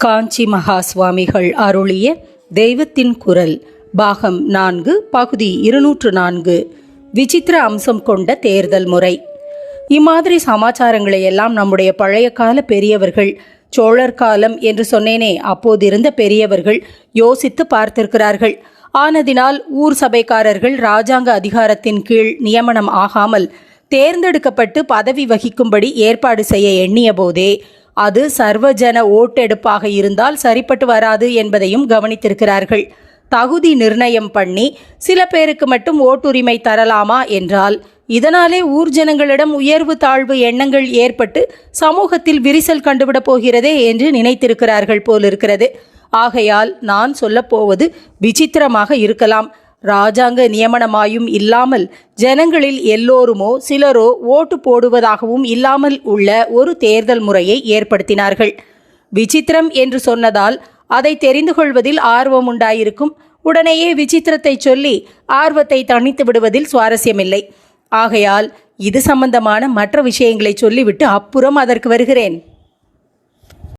காஞ்சி மகா சுவாமிகள் அருளிய தெய்வத்தின் குரல் பாகம் நான்கு பகுதி இருநூற்று நான்கு விசித்திர அம்சம் கொண்ட தேர்தல் முறை. இம்மாதிரி சமாச்சாரங்களை எல்லாம் நம்முடைய பழைய கால பெரியவர்கள் சோழர் காலம் என்று சொன்னேனே அப்போதிருந்த பெரியவர்கள் யோசித்து பார்த்திருக்கிறார்கள். ஆனதினால் ஊர் சபைக்காரர்கள் ராஜாங்க அதிகாரத்தின் கீழ் நியமனம் ஆகாமல் தேர்ந்தெடுக்கப்பட்டு பதவி வகிக்கும்படி ஏற்பாடு செய்ய எண்ணிய போதே அது சர்வஜன ஓட்டெடுப்பாக இருந்தால் சரிப்பட்டு வராது என்பதையும் கவனித்திருக்கிறார்கள். தகுதி நிர்ணயம் பண்ணி சில பேருக்கு மட்டும் ஓட்டுரிமை தரலாமா என்றால் இதனாலே ஊர் ஜனங்களிடம் உயர்வு தாழ்வு எண்ணங்கள் ஏற்பட்டு சமூகத்தில் விரிசல் கண்டுவிடப் போகிறதே என்று நினைத்திருக்கிறார்கள் போலிருக்கிறது. ஆகையால் நான் சொல்லப்போவது விசித்திரமாக இருக்கலாம். ராஜாங்க நியமனமாயும் இல்லாமல் ஜனங்களில் எல்லோருமோ சிலரோ ஓட்டு போடுவதாகவும் இல்லாமல் உள்ள ஒரு தேர்தல் முறையை ஏற்படுத்தினார்கள். விசித்திரம் என்று சொன்னதால் அதை தெரிந்து கொள்வதில் ஆர்வம் உண்டாயிருக்கும். உடனேயே விசித்திரத்தை சொல்லி ஆர்வத்தை தணித்து விடுவதில் சுவாரஸ்யமில்லை. ஆகையால் இது சம்பந்தமான மற்ற விஷயங்களை சொல்லிவிட்டு அப்புறம் அதற்கு வருகிறேன்.